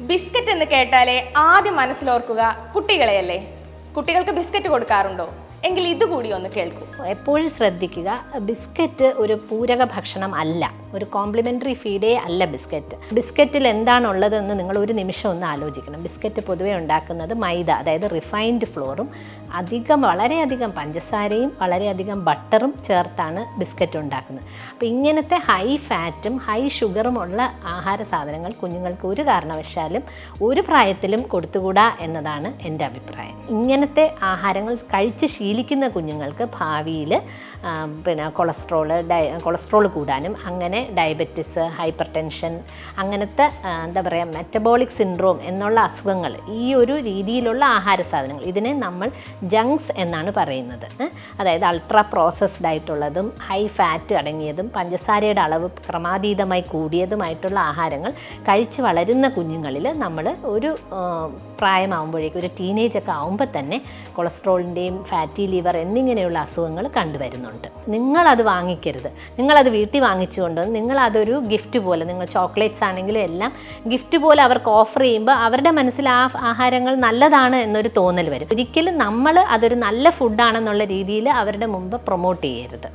Biscuit എന്ന് കേട്ടാലേ ആദ്യം മനസ്സിലോർക്കുക കുട്ടികളെയല്ലേ? കുട്ടികൾക്ക് ബിസ്ക്കറ്റ് കൊടുക്കാറുണ്ടോ? എങ്കിൽ ഇതുകൂടി ഒന്ന് കേൾക്കൂ. എപ്പോഴും ശ്രദ്ധിക്കുക ബിസ്ക്കറ്റ് ഒരു പൂരക ഭക്ഷണം അല്ല. ഒരു കോംപ്ലിമെന്ററി ഫീഡേ അല്ല ബിസ്ക്കറ്റ്. ബിസ്ക്കറ്റിൽ എന്താണുള്ളതെന്ന് നിങ്ങൾ ഒരു നിമിഷം ഒന്ന് ആലോചിക്കണം. ബിസ്ക്കറ്റ് പൊതുവേ ഉണ്ടാക്കുന്നത് മൈദ അതായത് റിഫൈൻഡ് ഫ്ലോറും അധികം വളരെയധികം പഞ്ചസാരയും വളരെയധികം ബട്ടറും ചേർത്താണ് ബിസ്ക്കറ്റ് ഉണ്ടാക്കുന്നത്. അപ്പോൾ ഇങ്ങനത്തെ ഹൈ ഫാറ്റും ഹൈ ഷുഗറും ഉള്ള ആഹാര സാധനങ്ങൾ കുഞ്ഞുങ്ങൾക്ക് ഒരു കാരണവശാലും ഒരു പ്രായത്തിലും കൊടുത്തുകൂടാ എന്നതാണ് എന്റെ അഭിപ്രായം. ഇങ്ങനത്തെ ആഹാരങ്ങൾ കഴിച്ച് ശീലിക്കുന്ന കുഞ്ഞുങ്ങൾക്ക് ഭാവിയിൽ പിന്നെ കൊളസ്ട്രോൾ ഡയ കൊളസ്ട്രോൾ കൂടാനും അങ്ങനെ ഡയബറ്റിസ് ഹൈപ്പർ ടെൻഷൻ അങ്ങനത്തെ എന്താ പറയുക മെറ്റബോളിക് സിൻഡ്രോം എന്നുള്ള അസുഖങ്ങൾ ഈ ഒരു രീതിയിലുള്ള ആഹാര സാധനങ്ങൾ ഇതിനെ നമ്മൾ ജങ്ക്സ് എന്നാണ് പറയുന്നത്. അതായത് അൾട്രാ പ്രോസസ്ഡ് ആയിട്ടുള്ളതും ഹൈ ഫാറ്റ് അടങ്ങിയതും പഞ്ചസാരയുടെ അളവ് ക്രമാതീതമായി കൂടിയതുമായിട്ടുള്ള ആഹാരങ്ങൾ കഴിച്ച് വളരുന്ന കുഞ്ഞുങ്ങളിൽ നമ്മൾ ഒരു പ്രായമാകുമ്പോഴേക്കും ഒരു ടീനേജ് ഒക്കെ ആകുമ്പോൾ തന്നെ കൊളസ്ട്രോളിന്റെയും ഫാറ്റി ലിവർ എന്നിങ്ങനെയുള്ള അസുഖങ്ങൾ കണ്ടുവരുന്നുണ്ട്. നിങ്ങളത് വാങ്ങിക്കരുത്. നിങ്ങളത് വീട്ടിൽ വാങ്ങിച്ചുകൊണ്ട് നിങ്ങളതൊരു ഗിഫ്റ്റ് പോലെ നിങ്ങൾ ചോക്ലേറ്റ്സ് ആണെങ്കിലും എല്ലാം ഗിഫ്റ്റ് പോലെ അവർക്ക് ഓഫർ ചെയ്യുമ്പോൾ അവരുടെ മനസ്സിൽ ആ ആഹാരങ്ങൾ നല്ലതാണ് എന്നൊരു തോന്നൽ വരും. ഒരിക്കലും അതൊരു നല്ല ഫുഡാണെന്നുള്ള രീതിയിൽ അവരുടെ മുമ്പ് പ്രൊമോട്ട് ചെയ്യരുത്.